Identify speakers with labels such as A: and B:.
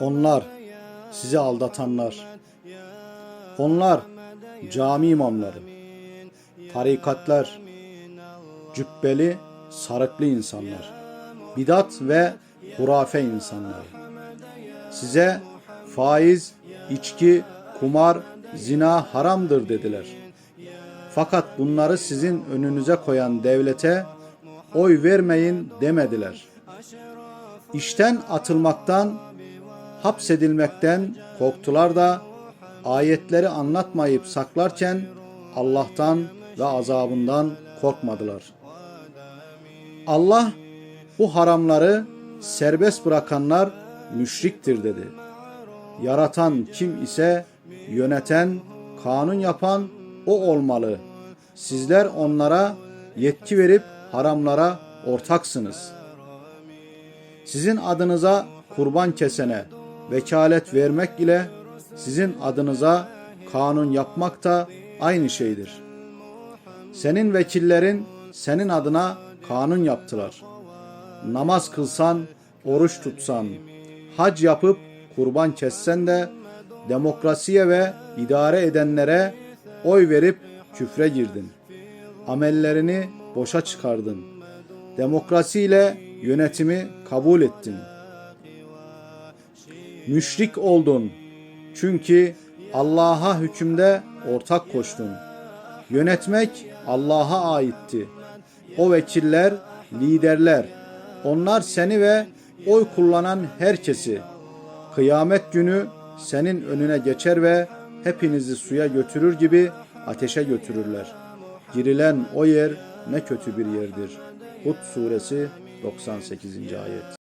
A: Onlar sizi aldatanlar. Onlar cami imamları, tarikatlar, cübbeli, sarıklı insanlar, bidat ve hurafe insanlar. Size faiz, içki, kumar, zina haramdır dediler. Fakat bunları sizin önünüze koyan devlete oy vermeyin demediler. İşten atılmaktan, hapsedilmekten korktular da ayetleri anlatmayıp saklarken Allah'tan ve azabından korkmadılar. Allah bu haramları serbest bırakanlar müşriktir dedi. Yaratan kim ise yöneten, kanun yapan o olmalı. Sizler onlara yetki verip haramlara ortaksınız. Sizin adınıza kurban kesene vekalet vermek ile sizin adınıza kanun yapmak da aynı şeydir. Senin vekillerin senin adına kanun yaptılar. Namaz kılsan, oruç tutsan, hac yapıp kurban kessen de demokrasiye ve idare edenlere oy verip küfre girdin. Amellerini boşa çıkardın. Demokrasiyle yönetimi kabul ettin. Müşrik oldun. Çünkü Allah'a hükümde ortak koştun. Yönetmek Allah'a aitti. O vekiller, liderler, onlar seni ve oy kullanan herkesi kıyamet günü senin önüne geçer ve hepinizi suya götürür gibi ateşe götürürler. Girilen o yer ne kötü bir yerdir. Hud suresi 98. ayet.